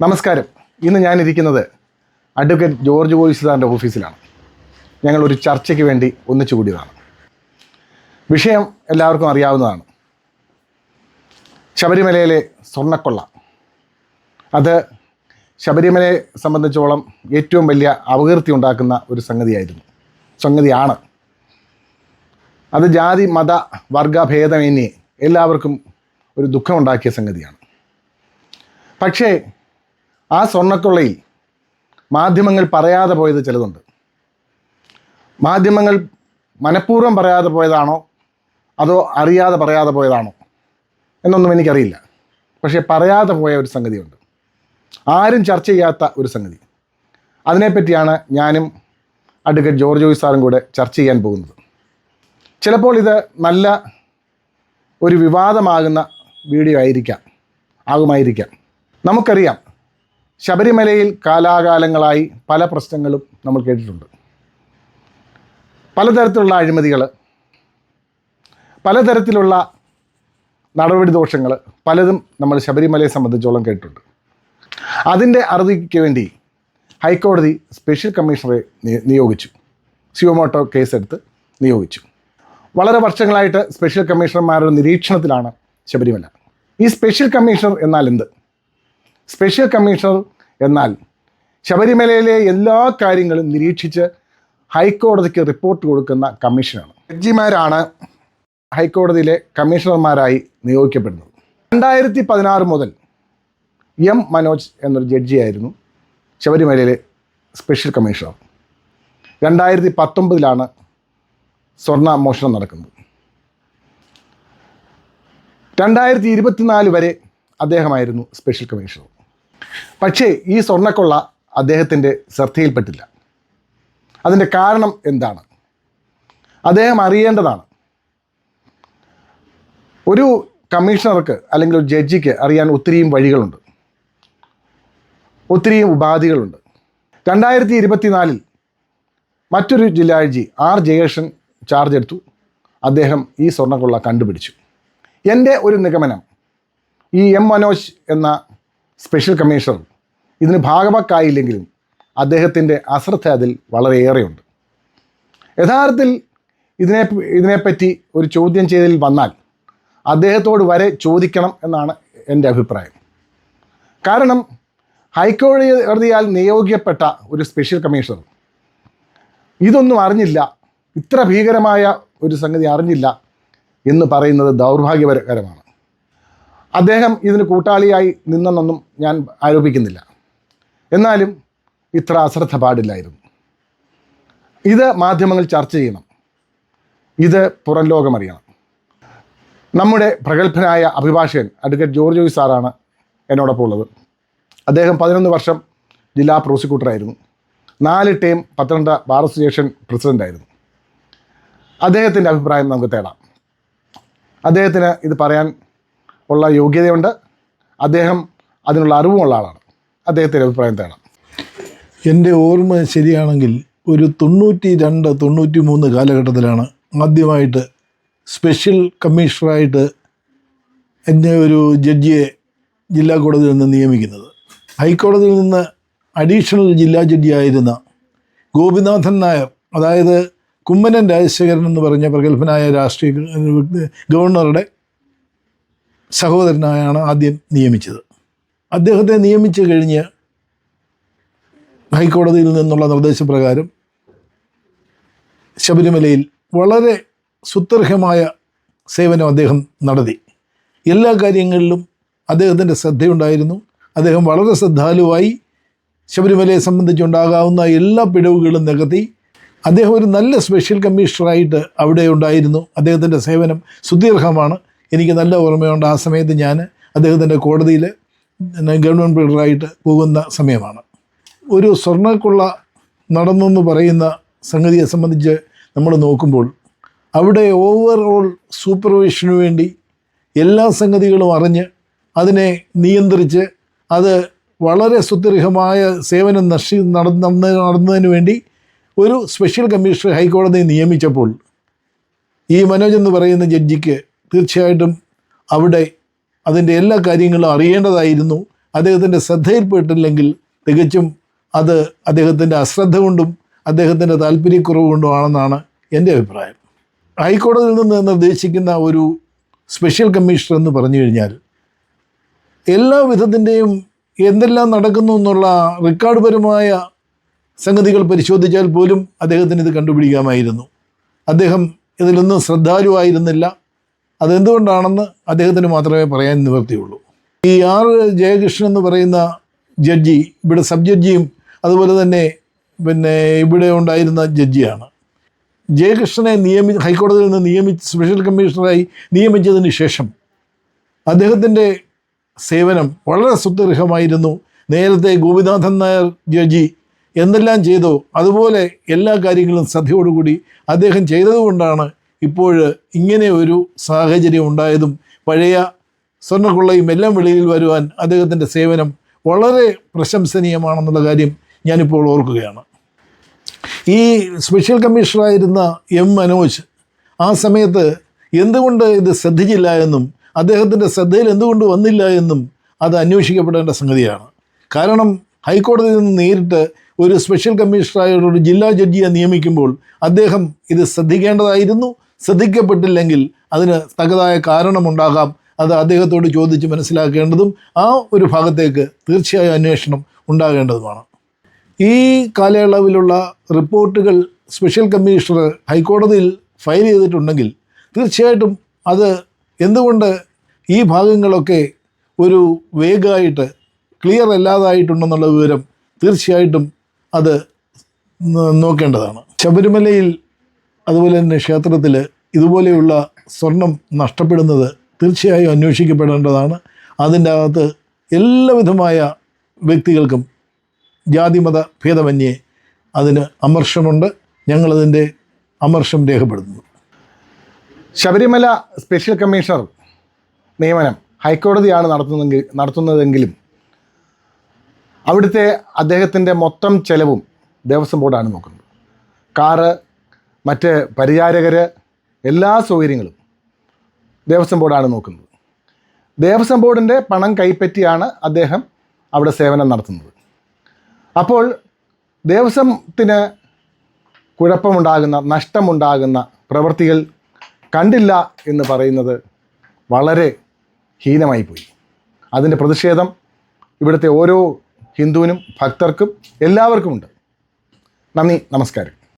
നമസ്കാരം. ഇന്ന് ഞാനിരിക്കുന്നത് advocate George പോലീസുകാരന്റെ ഓഫീസിലാണ്. ഞങ്ങൾ ഒരു ചർച്ചയ്ക്ക് വേണ്ടി ഒന്നിച്ചു കൂടിയതാണ്. വിഷയം എല്ലാവർക്കും അറിയാവുന്നതാണ്. ശബരിമലയിലെ സ്വർണക്കൊള്ള. അത് ശബരിമലയെ സംബന്ധിച്ചോളം ഏറ്റവും വലിയ അപകീർത്തി ഉണ്ടാക്കുന്ന ഒരു സംഗതിയായിരുന്നു. സംഗതിയാണ്. അത് ജാതി മത വർഗ ഭേദമന്യേ എല്ലാവർക്കും ഒരു ദുഃഖമുണ്ടാക്കിയ സംഗതിയാണ്. പക്ഷേ ആ സ്വർണക്കൊള്ളയിൽ മാധ്യമങ്ങൾ പറയാതെ പോയത് ചിലതുണ്ട്. മാധ്യമങ്ങൾ മനഃപൂർവം പറയാതെ പോയതാണോ? അതോ അറിയാതെ പറയാതെ പോയതാണോ? എന്നൊന്നും എനിക്കറിയില്ല. പക്ഷേ പറയാതെ പോയ ഒരു സംഗതിയുണ്ട്. ആരും ചർച്ച ചെയ്യാത്ത ഒരു സംഗതി. അതിനെപ്പറ്റിയാണ് ഞാനും അഡ്വക്കേറ്റ് ജോർജ് ജോയി സാറും കൂടെ ചർച്ച ചെയ്യാൻ പോകുന്നത്. ചിലപ്പോൾ ഇത് നല്ല ഒരു വിവാദമാകുന്ന വീഡിയോ ആയിരിക്കാം ആകുമായിരിക്കാം. നമുക്കറിയാം ശബരിമലയിൽ കാലാകാലങ്ങളായി പല പ്രശ്നങ്ങളും നമ്മൾ കേട്ടിട്ടുണ്ട്. പലതരത്തിലുള്ള അഴിമതികൾ പലതരത്തിലുള്ള നടപടി ദോഷങ്ങൾ പലതും നമ്മൾ ശബരിമലയെ സംബന്ധിച്ചോളം കേട്ടിട്ടുണ്ട്. അതിന്റെ അറുതിക്ക് വേണ്ടി ഹൈക്കോടതി സ്പെഷ്യൽ കമ്മീഷണറെ നിയോഗിച്ചു. സിയോമോട്ടോ കേസെടുത്ത് നിയോഗിച്ചു. വളരെ വർഷങ്ങളായിട്ട് സ്പെഷ്യൽ കമ്മീഷണർമാരുടെ നിരീക്ഷണത്തിലാണ് ശബരിമല. ഈ സ്പെഷ്യൽ കമ്മീഷണർ എന്നാൽ എന്ത്? സ്പെഷ്യൽ കമ്മീഷണർ എന്നാൽ ശബരിമലയിലെ എല്ലാ കാര്യങ്ങളും നിരീക്ഷിച്ച് ഹൈക്കോടതിക്ക് റിപ്പോർട്ട് കൊടുക്കുന്ന കമ്മീഷനാണ്. ജഡ്ജിമാരാണ് ഹൈക്കോടതിയിലെ കമ്മീഷണർമാരായി നിയോഗിക്കപ്പെടുന്നത്. രണ്ടായിരത്തി പതിനാറ് മുതൽ എം മനോജ് എന്നൊരു ജഡ്ജിയായിരുന്നു ശബരിമലയിലെ സ്പെഷ്യൽ കമ്മീഷണർ. രണ്ടായിരത്തി പത്തൊമ്പതിലാണ് സ്വർണ മോഷണം നടക്കുന്നത്. രണ്ടായിരത്തി ഇരുപത്തിനാല് വരെ അദ്ദേഹമായിരുന്നു സ്പെഷ്യൽ കമ്മീഷണർ പക്ഷേ ഈ സ്വർണക്കൊള്ള അദ്ദേഹത്തിന്റെ ശ്രദ്ധയിൽപ്പെട്ടില്ല. അതിന്റെ കാരണം എന്താണ്? അദ്ദേഹം അറിയേണ്ടതാണ്. ഒരു കമ്മീഷണർക്ക് അല്ലെങ്കിൽ ഒരു ജഡ്ജിക്ക് അറിയാൻ ഒത്തിരിയും വഴികളുണ്ട്. ഒത്തിരിയും ഉപാധികളുണ്ട്. രണ്ടായിരത്തി ഇരുപത്തിനാലിൽ മറ്റൊരു ജില്ലാ ജി ആർ ജയകൃഷ്ണൻ ചാർജ് എടുത്തു. അദ്ദേഹം ഈ സ്വർണക്കൊള്ള കണ്ടുപിടിച്ചു. എന്റെ ഒരു നിഗമനം ഈ എം മനോജ് എന്ന സ്പെഷ്യൽ കമ്മീഷണർ ഇതിന് ഭാഗവാക്കായില്ലെങ്കിലും അദ്ദേഹത്തിന്റെ അശ്രദ്ധ അതിൽ വളരെയേറെയുണ്ട്. യഥാർത്ഥത്തിൽ ഇതിനെ ഇതിനെപ്പറ്റി ഒരു ചോദ്യം ചെയ്തതിൽ വന്നാൽ അദ്ദേഹത്തോട് വരെ ചോദിക്കണം എന്നാണ് എന്റെ അഭിപ്രായം. കാരണം ഹൈക്കോടതിയാൽ നിയോഗിക്കപ്പെട്ട ഒരു സ്പെഷ്യൽ കമ്മീഷണർ ഇതൊന്നും അറിഞ്ഞില്ല ഇത്ര ഭീകരമായ ഒരു സംഗതി അറിഞ്ഞില്ല എന്ന് പറയുന്നത് ദൗർഭാഗ്യകരമാണ് അദ്ദേഹം ഇതിന് കൂട്ടാളിയായി നിന്നെന്നൊന്നും ഞാൻ ആരോപിക്കുന്നില്ല. എന്നാലും ഇത്ര അശ്രദ്ധ പാടില്ലായിരുന്നു. ഇത് മാധ്യമങ്ങൾ ചർച്ച ചെയ്യണം. ഇത് പുറം ലോകമറിയണം നമ്മുടെ പ്രഗത്ഭനായ അഭിഭാഷകൻ അഡ്വക്കേറ്റ് ജോർജ് ജോയി സാറാണ് എന്നോടൊപ്പം ഉള്ളത്. അദ്ദേഹം പതിനൊന്ന് വർഷം ജില്ലാ പ്രോസിക്യൂട്ടറായിരുന്നു. നാല് ടൈം പത്തനംതിട്ട ബാർ അസോസിയേഷൻ പ്രസിഡന്റായിരുന്നു അദ്ദേഹത്തിന്റെ അഭിപ്രായം നമുക്ക് തേടാം. അദ്ദേഹത്തിന് ഇത് പറയാൻ ഉള്ള യോഗ്യതയുണ്ട്. അദ്ദേഹം അതിനുള്ള അറിവുമുള്ള ആളാണ്. അദ്ദേഹത്തിന്റെ അഭിപ്രായം തേടാം എന്റെ ഓർമ്മ ശരിയാണെങ്കിൽ ഒരു തൊണ്ണൂറ്റി രണ്ട് തൊണ്ണൂറ്റി മൂന്ന് കാലഘട്ടത്തിലാണ് ആദ്യമായിട്ട് സ്പെഷ്യൽ കമ്മീഷണറായിട്ട് എന്നെ ഒരു ജഡ്ജിയെ ജില്ലാ കോടതിയിൽ നിന്ന് നിയമിക്കുന്നത്. ഹൈക്കോടതിയിൽ നിന്ന് അഡീഷണൽ ജില്ലാ ജഡ്ജിയായിരുന്ന ഗോപിനാഥൻ നായർ അതായത് കുമ്മനൻ രാജശേഖരൻ എന്ന് പറഞ്ഞ പ്രഗത്ഭനായ രാഷ്ട്രീയ ഗവർണറുടെ സഹോദരനായാണ് ആദ്യം നിയമിച്ചത്. അദ്ദേഹത്തെ നിയമിച്ചു കഴിഞ്ഞ് ഹൈക്കോടതിയിൽ നിന്നുള്ള നിർദ്ദേശപ്രകാരം ശബരിമലയിൽ വളരെ സുത്യർഹമായ സേവനം അദ്ദേഹം നടത്തി. എല്ലാ കാര്യങ്ങളിലും അദ്ദേഹത്തിന്റെ ശ്രദ്ധയുണ്ടായിരുന്നു. അദ്ദേഹം വളരെ ശ്രദ്ധാലുവായി ശബരിമലയെ സംബന്ധിച്ചുണ്ടാകാവുന്ന എല്ലാ പിഴവുകളും നികത്തി. അദ്ദേഹം ഒരു നല്ല സ്പെഷ്യൽ കമ്മീഷണറായിട്ട് അവിടെ ഉണ്ടായിരുന്നു. അദ്ദേഹത്തിന്റെ സേവനം സുദീർഘമാണ്. എനിക്ക് നല്ല ഓർമ്മയുണ്ട് ആ സമയത്ത് ഞാൻ അദ്ദേഹത്തിന്റെ കോടതിയിൽ ഗവൺമെന്റ് ബിൽഡറായിട്ട് പോകുന്ന സമയമാണ്. ഒരു സ്വർണക്കുള്ള നടന്നെന്ന് പറയുന്ന സംഗതിയെ സംബന്ധിച്ച് നമ്മൾ നോക്കുമ്പോൾ അവിടെ ഓവറോൾ സൂപ്പർവിഷന് വേണ്ടി എല്ലാ സംഗതികളും അറിഞ്ഞ് അതിനെ നിയന്ത്രിച്ച് അത് വളരെ സുദീർഘമായ സേവനം നഷി നടന്ന നടന്നതിന് വേണ്ടി ഒരു സ്പെഷ്യൽ കമ്മീഷണർ ഹൈക്കോടതി നിയമിച്ചപ്പോൾ ഈ മനോജ് എന്ന് പറയുന്ന ജഡ്ജിക്ക് തീർച്ചയായിട്ടും അവിടെ അതിന്റെ എല്ലാ കാര്യങ്ങളും അറിയേണ്ടതായിരുന്നു. അദ്ദേഹത്തിന്റെ ശ്രദ്ധയിൽപ്പെട്ടില്ലെങ്കിൽ തികച്ചും അത് അദ്ദേഹത്തിന്റെ അശ്രദ്ധ കൊണ്ടും അദ്ദേഹത്തിന്റെ താല്പര്യക്കുറവ് കൊണ്ടുമാണെന്നാണ് എന്റെ അഭിപ്രായം. ഹൈക്കോടതിയിൽ നിന്ന് നിർദ്ദേശിക്കുന്ന ഒരു സ്പെഷ്യൽ കമ്മീഷണർ എന്ന് പറഞ്ഞു കഴിഞ്ഞാൽ എല്ലാ വിധത്തിന്റെയും എന്തെല്ലാം നടക്കുന്നു എന്നുള്ള റെക്കോർഡ് റെക്കോർഡ്പരമായ സംഗതികൾ പരിശോധിച്ചാൽ പോലും അദ്ദേഹത്തിന് ഇത് കണ്ടുപിടിക്കാമായിരുന്നു. അദ്ദേഹം ഇതിലൊന്നും ശ്രദ്ധാലുവായിരുന്നില്ല. അതെന്തുകൊണ്ടാണെന്ന് അദ്ദേഹത്തിന് മാത്രമേ പറയാൻ നിവർത്തിയുള്ളൂ ഈ ആർ ജയകൃഷ്ണൻ എന്ന് പറയുന്ന ജഡ്ജി ഇവിടെ സബ് ജഡ്ജിയും അതുപോലെ തന്നെ പിന്നെ ഇവിടെ ഉണ്ടായിരുന്ന ജഡ്ജിയാണ്. ജയകൃഷ്ണനെ നിയമി ഹൈക്കോടതിയിൽ നിന്ന് നിയമിച്ച് സ്പെഷ്യൽ കമ്മീഷണറായി നിയമിച്ചതിന് ശേഷം അദ്ദേഹത്തിന്റെ സേവനം വളരെ സുദൃഢമായിരുന്നു നേരത്തെ ഗോപിനാഥൻ നായർ ജഡ്ജി എന്തെല്ലാം ചെയ്തോ അതുപോലെ എല്ലാ കാര്യങ്ങളും ശ്രദ്ധയോടുകൂടി അദ്ദേഹം ചെയ്തതുകൊണ്ടാണ് ഇപ്പോൾ ഇങ്ങനെ ഒരു സാഹചര്യം ഉണ്ടായതും പഴയ സ്വർണക്കൊള്ളയും എല്ലാം വെളിയിൽ വരുവാൻ അദ്ദേഹത്തിന്റെ സേവനം വളരെ പ്രശംസനീയമാണെന്നുള്ള കാര്യം ഞാനിപ്പോൾ ഓർക്കുകയാണ്. ഈ സ്പെഷ്യൽ കമ്മീഷണറായിരുന്ന എം മനോജ് ആ സമയത്ത് എന്തുകൊണ്ട് ഇത് ശ്രദ്ധിച്ചില്ല എന്നും അദ്ദേഹത്തിന്റെ ശ്രദ്ധയിൽ എന്തുകൊണ്ട് വന്നില്ല എന്നും അത് അന്വേഷിക്കപ്പെടേണ്ട സംഗതിയാണ്. കാരണം ഹൈക്കോടതിയിൽ നിന്ന് നേരിട്ട് ഒരു സ്പെഷ്യൽ കമ്മീഷണറായ ഒരു ജില്ലാ ജഡ്ജിയെ നിയമിക്കുമ്പോൾ അദ്ദേഹം ഇത് ശ്രദ്ധിക്കേണ്ടതായിരുന്നു. ശ്രദ്ധിക്കപ്പെട്ടില്ലെങ്കിൽ അതിന് തക്കതായ കാരണമുണ്ടാകാം. അത് അദ്ദേഹത്തോട് ചോദിച്ച് മനസ്സിലാക്കേണ്ടതും ആ ഒരു ഭാഗത്തേക്ക് തീർച്ചയായും അന്വേഷണം ഉണ്ടാകേണ്ടതുമാണ്. ഈ കാലയളവിലുള്ള റിപ്പോർട്ടുകൾ സ്പെഷ്യൽ കമ്മീഷണർ ഹൈക്കോടതിയിൽ ഫയൽ ചെയ്തിട്ടുണ്ടെങ്കിൽ തീർച്ചയായിട്ടും അത് എന്തുകൊണ്ട് ഈ ഭാഗങ്ങളൊക്കെ ഒരു വേഗമായിട്ട് ക്ലിയർ അല്ലാതായിട്ടുണ്ടെന്നുള്ള വിവരം തീർച്ചയായിട്ടും അത് നോക്കേണ്ടതാണ്. ശബരിമലയിൽ അതുപോലെ തന്നെ ക്ഷേത്രത്തിൽ ഇതുപോലെയുള്ള സ്വർണം നഷ്ടപ്പെടുന്നത് തീർച്ചയായും അന്വേഷിക്കപ്പെടേണ്ടതാണ്. അതിന്റെ അകത്ത് എല്ലാവിധമായ വ്യക്തികൾക്കും ജാതിമത ഭേദമന്യേ അതിന് അമർഷമുണ്ട്. ഞങ്ങളതിന്റെ അമർഷം രേഖപ്പെടുത്തുന്നു. ശബരിമല സ്പെഷ്യൽ കമ്മീഷണർ നിയമനം ഹൈക്കോടതിയാണ് നടത്തുന്നെങ്കിൽ നടത്തുന്നതെങ്കിലും അവിടുത്തെ അദ്ദേഹത്തിന്റെ മൊത്തം ചെലവും ദേവസ്വം ബോർഡാണ് നോക്കുന്നത്. കാറ് മറ്റ് പരിചാരകർ എല്ലാ സൗകര്യങ്ങളും ദേവസ്വം ബോർഡാണ് നോക്കുന്നത്. ദേവസ്വം ബോർഡിന്റെ പണം കൈപ്പറ്റിയാണ് അദ്ദേഹം അവിടെ സേവനം നടത്തുന്നത്. അപ്പോൾ ദേവസ്വത്തിന് കുഴപ്പമുണ്ടാകുന്ന നഷ്ടമുണ്ടാകുന്ന പ്രവൃത്തികൾ കണ്ടില്ല എന്ന് പറയുന്നത് വളരെ ഹീനമായിപ്പോയി. അതിന്റെ പ്രതിഷേധം ഇവിടുത്തെ ഓരോ ഹിന്ദുവിനും ഭക്തർക്കും എല്ലാവർക്കുമുണ്ട്. നന്ദി നമസ്കാരം.